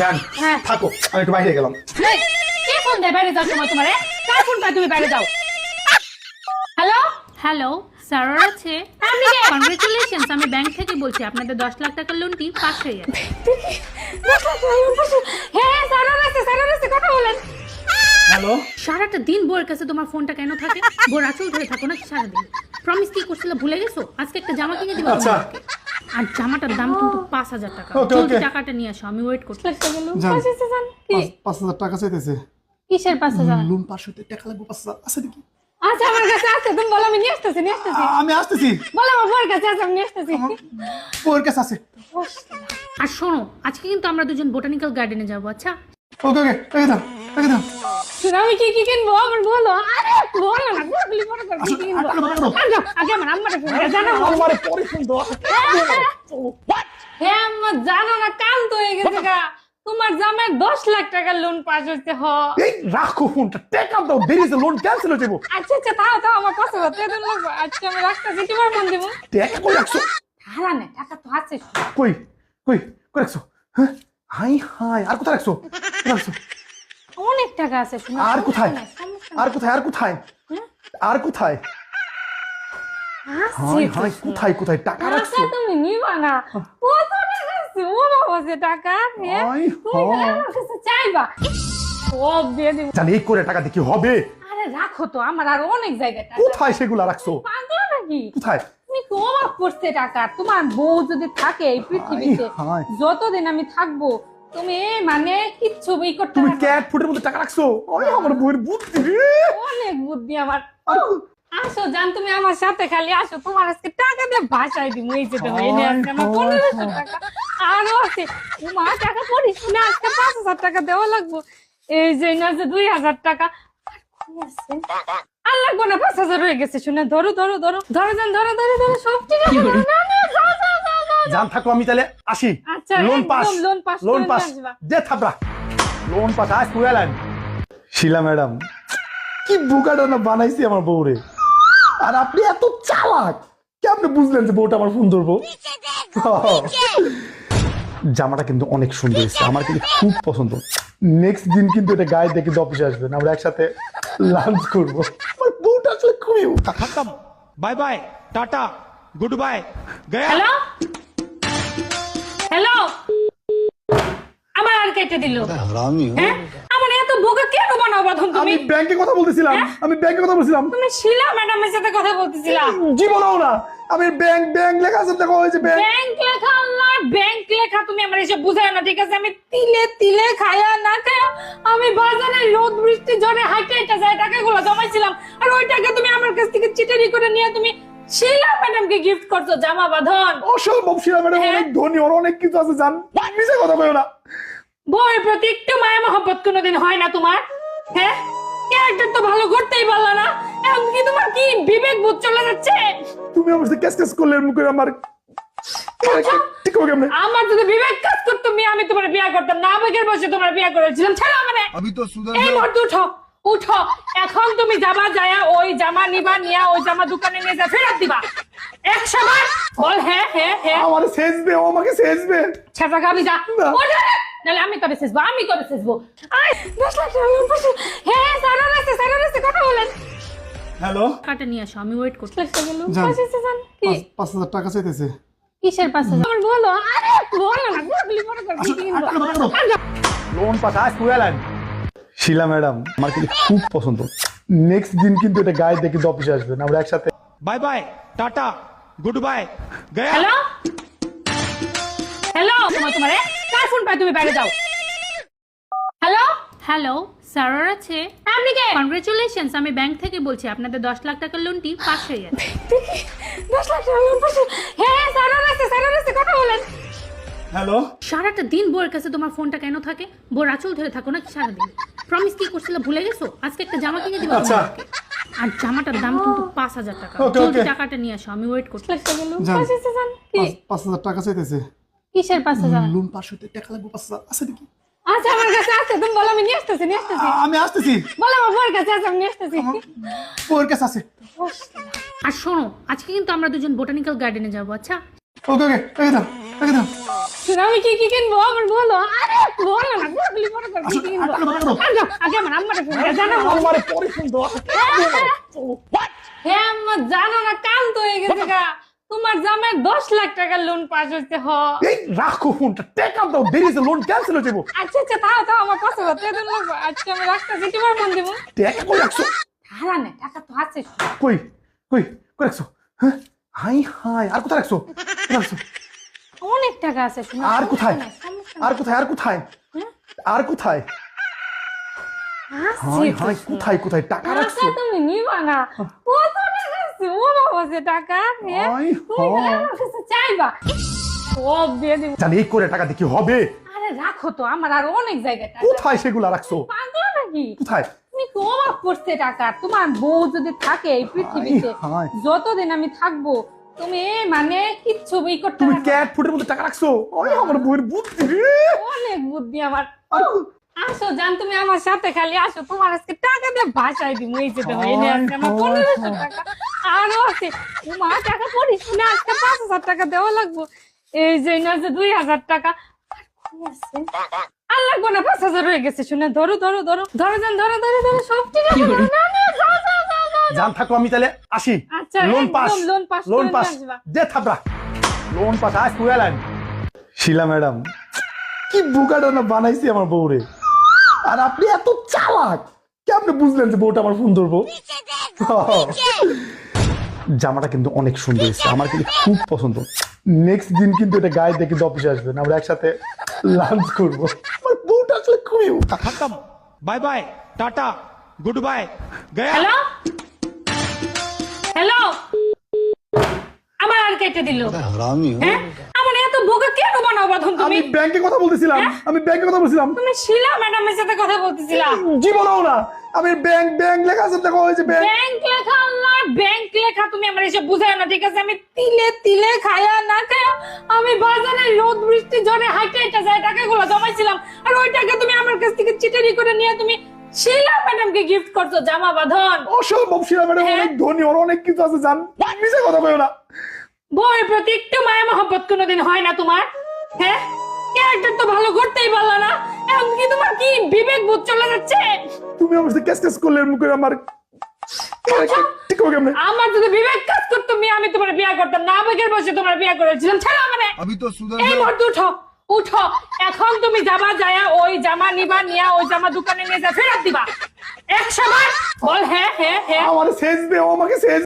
জান হ্যাঁ। থাকো আমি একটু বাইরে গেলাম। কে ফোন দেয়? বাইরে সময় তোমারে কার ফোন পায় তুমি বাইরে যাও। হ্যালো? হ্যালো স্যার আছে। আপনি কে? কংগ্রেচুলেশনস আমি ব্যাংক থেকে বলছি। আপনাদের দশ লাখ টাকার লোনটি পাস হয়ে গেছে। হ্যাঁ সারার আছে সারার আছে কথা বলেন। হ্যালো? সারাটা দিন বউয়ের কাছে তোমার ফোনটা কেন থাকে? বোর আঁচল ধরে থাকো নাকি সারাদিন। প্রমিস কি করছিলে ভুলে গেছো? আজকে একটা জামা কিনে দিবা আচ্ছা। আর জামাটার দাম কিন্তু পাঁচ হাজার টাকা। জলদি টাকাটা নিয়ে আসো আমি ওয়েট করছি। পাঁচ হাজার টাকা চাইতেছে। কিসের পাঁচ হাজার? লোন পাঁচ হতে টাকা লাগবে পাঁচ হাজার। আছে নাকি? আচ্ছা আমার কাছে আছে তুমি বলো আমি নিয়ে আসতেছি নিয়ে আসতেছি। আমি আসতেছি। বলো আমার বউয়ের কাছে আছে আমি নিয়ে আসতেছি। ওর কাছে আছে। আর শোনো আজকে কিন্তু আমরা দুজন বোটানিক্যাল গার্ডেনে যাব আচ্ছা? ওকে ওকে রেখে দাও রেখে দাও। শুনো, আমি কি কি কিনবো? আমার বলো। আরে তোমার জামাই দশ লাখ টাকার লোন পাস হচ্ছে হ এই রাখো ফোনটা টাকা দাও দেরি আছে লোন ক্যান্সেল হয়ে যাব আচ্ছা আচ্ছা তাও তাও আমার পাশে হতে দিন আচ্ছা আমি রাখতেছি তোমার ফোন দেবো টাকা কই রাখছো না টাকা তো আছে কই কই কই রাখছো হ্যাঁ হাই হাই আর কোথায় রাখছো রাখছো অনেক টাকা আছে আর কোথায় আর কোথায় আর কোথায়? আর কোথায়? হাই হাই কোথায় কোথায়? টাকা রাখছো? তুমি নিবা না। কত টাকা আছে ও বাবা সে টাকা হ্যাঁ? হাই হাই। চাইবা? সব দিয়ে দিব। জানি করে টাকা দিয়ে কি হবে? আরে রাখো তো আমার আর অনেক জায়গায় টাকা। কোথায় সেগুলা রাখছো? পাগল নাকি? কোথায়? তুমি তো অবাক করছে টাকা। তোমার বউ যদি থাকে এই পৃথিবীতে হায়, হায়। যতদিন আমি থাকব তুমি মানে কিচ্ছু বই করতে তুমি ক্যাট ফুটের মধ্যে টাকা রাখছো? ওই আমার বউয়ের বুদ্ধি। অনেক বুদ্ধি আমার। আসো জান তুমি আমার সাথে খালি আসো। তোমার আজকে টাকা দিয়ে বাসায় দিব এই যে তুমি এনে আজকে আমার পনেরোশো টাকা। আরও আছে। মা টাকা পড়িস না? আজকে পাঁচ হাজার টাকা দেওয়া লাগবো। এই যে না যে দুই হাজার টাকা। আর লাগবো না পাঁচ হাজার হয়ে গেছে। শুনে ধরো ধরো ধরো। ধরো যান ধরো ধরো ধরো। সব ঠিক আছে। জান থাকো আমি তাহলে আসি। লোন পাস লোন পাস দে থাপড়া। লোন পাস আজ কুড়ালাম শিলা ম্যাডাম কি বুকাডোনা বানাইছি আমার বউরে। আর আপনি এত চালাক আপনি বুঝলেন যে বউটা আমার ফোন ধরবো? জামাটা কিন্তু অনেক সুন্দর এসছে আমার কিন্তু খুব পছন্দ। নেক্সট দিন কিন্তু এটা গায়ে দেখে কিন্তু অফিসে আসবেন আমরা একসাথে লাঞ্চ করব। আমার বউটা আসলে খুবই খতম bye bye tata good bye hello আর দিল হ্যাঁ? আমার এত বোকা কেন বানাও বাঁধন তুমি? আমি ব্যাংকে কথা বলতেছিলাম। আমি ব্যাংকে কথা বলছিলাম। তুমি শিলা ম্যাডামের সাথে কথা বলতেছিলাম জীবনও না। আমি ব্যাংক ব্যাংক লেখা আছে দেখা হয়েছে ব্যাংক। ব্যাংক লেখা আল্লাহ ব্যাংক লেখা তুমি আমার এসে বুঝায় না ঠিক আছে? আমি তিলে তিলে খায়া না খায়া আমি বাজারে রোদ বৃষ্টি ঝড়ে হাইটে হাইটে যায় টাকাগুলো জমাইছিলাম। আর ওই টাকা তুমি আমার কাছ থেকে চিটারি করে নিয়ে তুমি শিলা ম্যাডামকে গিফট করছ জামা বাঁধন। অসম্ভব শিলা ম্যাডাম হ্যাঁ? অনেক ধনী ওর অনেক কিছু আছে জান। কথা কইও না। বউয়ের প্রতি একটু মায়া মহব্বত কোনোদিন হয় না তোমার? হ্যাঁ? ক্যারেক্টার তো ভালো করতেই না। এখন কি তোমার কি বিবেক বোধ চলে যাচ্ছে? তুমি আমার সাথে ক্যাস ক্যাস করলে মুখে আমার যাবা ওই জামা নিবা নিয়া ওই জামা দোকানে নিয়ে যা ফেরত দিবা। হ্যাঁ হ্যাঁ হ্যাঁ। আমাকে খাবি নাহলে আমি করে শেষবো আমি কবে শেষবো হ্যাঁ, হ্যাঁ বলেন। হ্যালো? কাটা নিয়ে আসো আমি ওয়েট করছি। পাঁচ হাজার টাকা চাইতেছে। কিসের পাঁচ হাজার? আমার বলো আরে না করে লোন পাস আজ কুয়ালেন শিলা ম্যাডাম আমার কিন্তু খুব পছন্দ। নেক্সট দিন কিন্তু এটা গায়ে দেখে অফিসে আসবেন আমরা একসাথে। Bye bye tata good bye hello hello তোমার তোমারে হ্যাঁ? কার ফোন পাই তুমি বাইরে যাও। হ্যালো হ্যালো স্যার আছে? আপনি কে? কংগ্রেচুলেশনস আমি ব্যাংক থেকে বলছি আপনাদের দশ লাখ টাকার লোনটি পাস হয়ে গেছে। দশ লাখ টাকা লোন পাশে হ্যাঁ সারা রাস্তা সারা রাস্তা কথা বলেন। হ্যালো সারাটা দিন বউয়ের কাছে তোমার ফোনটা কেন থাকে? বোর আঁচল ধরে থাকো নাকি সারাদিন? প্রমিস কি করছিলে ভুলে গেছো? আজকে একটা জামা কিনে দিবা আচ্ছা। আর জামাটার দাম কিন্তু পাঁচ হাজার টাকা। টাকাটা নিয়ে আসো আমি ওয়েট করছি। পাঁচ হাজার টাকা চাইতেছে। কিসের পাঁচ হাজার লোন পাস হতে টাকা লাগবে পাঁচ হাজার আছে নাকি? আচ্ছা আমার কাছে আছে তুমি বলো আমি নিয়ে আসতেছি নিয়ে আসতেছি। আমি আসতেছি। বলো আমার বউয়ের কাছে আছে আমি নিয়ে আসতেছি। ওর কাছে আছে। আর শোনো আজকে কিন্তু আমরা দুজন বোটানিক্যাল গার্ডেনে যাব আচ্ছা? ওকে ওকে রেখে দাও রেখে দাও। আমি কি কি কিনবো? আমার বলো। আরে বলো না গুলি মনে করো কি কিনবো? দাও, টাকা আগে আমার আম্মারে ফোন করে জানাব আমারে পরে ফোন দাও। হ্যাঁ আম্মা জানো না কাল তো হয়ে গেছে গা। তোমার জামাই দশ লাখ টাকার লোন পাস হচ্ছে হ। এই রাখো ফোনটা টেক আপ দাও দেরি আছে লোন ক্যান্সেল হয়ে যাব। আচ্ছা আচ্ছা তাও তাও আমার টাকা দিন আজকে আমি রাখতেছি। তোমার ফোন দিব? টাকা কই রাখছো। ধারা নেই টাকা তো আছে। কই কই কই রাখছো? হ্যাঁ? হাই হাই আর কোথায় রাখছো? রাখছো? অনেক টাকা আছে আর কোথায়? আর কোথায় আর কোথায়? হ্যাঁ? আর কোথায়। হাই হাই কোথায় কোথায়? টাকা রাখছো? তুমি নিবা না। কত টাকা ও বাবা আছে টাকা হ্যাঁ তুমি হাই। আমার কাছে চাইবা। সব দিয়ে দিব। জানি এই করে টাকা দিয়ে হবে? আরে রাখো তো আমার আর অনেক জায়গা টাকা। কোথায় সেগুলা রাখছো? পাগলা নাকি? কোথায়? তুমি তো অবাক করছে টাকা। তোমার বউ যদি থাকে এই পৃথিবীতে। যতদিন আমি থাকব তুমি মানে কিচ্ছু বই করতে তুমি ক্যাট ফুটের মধ্যে টাকা রাখছো? ওই আমার বউয়ের বুদ্ধি। অনেক বুদ্ধি আমার। আসো জান তুমি আমার সাথে খালি আসো। তোমার আজকে টাকা দিয়ে বাঁচাই দিব। এই যে দেখো এনে আছে আমার পনেরোশো। টাকা। আরও আছে। তোমার টাকা পড়িস না আজকে পাঁচ হাজার টাকা দেওয়া লাগবো। এই যে এনে আছে দুই হাজার টাকা। আর লাগবো না পাঁচ হাজার হয়ে গেছে শুনে ধরো ধরো ধরো। ধরো যান ধরো ধরো ধরো সব ঠিক আছে। না, না, যাও, যাও, যাও, যাও। জান থাকো আমি তাহলে আসি। আচ্ছা, loan pass loan pass loan pass দে থাবড়া লোন পাস আজ কুয়ালেন শিলা ম্যাডাম কি বুকাটা না বানাইছি আমার বউরে। আর আপনি এত চালাক। আপনি বুঝলেন যে বউটা আমার ফোন ধরবো? জামাটা কিন্তু অনেক সুন্দর এসছে আমার কিন্তু খুব পছন্দ। নেক্সট দিন কিন্তু এটা গায়ে দেখে অফিসে আসবেন আমরা একসাথে লাঞ্চ করব। আমার বউটা আসলে খুবই খতম। Bye bye tata good bye hello hello আমার আর কেটে দিল। হ্যাঁ? আমি ব্যাংকে কথা বলতেছিলাম। আমি ব্যাংকে কথা বলছিলাম। তুমি শিলা ম্যাডামের সাথে কথা বলতেছিলা। জীবনও না। আমি ব্যাংক ব্যাংক লেখা আছে দেখো ওই যে ব্যাংক। ব্যাংক লেখা না ব্যাংক লেখা তুমি আমার এসব বুঝায় না ঠিক আছে? আমি তিলে তিলে খায়া না খায়া আমি বাজারে রোদ বৃষ্টি ঝড়ে হাইটে হাইটে যায় টাকাগুলো জমাইছিলাম। আর ওই টাকা তুমি আমার কাছ থেকে চিটারি করে নিয়ে তুমি শিলা ম্যাডামকে গিফট করছ জামা বাঁধন। অসম্ভব শিলা ম্যাডাম হ্যাঁ। অনেক ধনী ওর অনেক কিছু আছে জান। কথা বলো না। বউয়ের প্রতি একটু মায়া মহব্বত কোনোদিন হয় না তোমার? হ্যাঁ? ক্যারেক্টার তো ভালো করতেই পারলা না। এখন কি তোমার কি বিবেক বোধ চলে যাচ্ছে? তুমি আমার সাথে ক্যাস ক্যাস করলে মুখে আমার আচ্ছা, আমার যদি বিবেক কাজ করতো মি আমি তোমার বিয়ে করতাম না। আবেগের বসে তোমার বিয়ে করেছিলাম। ছাড়ো আমারে। আমি তো এই মুহূর্তে উঠো উঠো। এখন তুমি জামা যায়া ওই জামা নিবা নিয়া ওই জামা দোকানে নিয়ে যা ফেরত দিবা। এক সময় বল হ্যাঁ হ্যাঁ হ্যাঁ। আমার শেষ দে ও আমাকে শেষ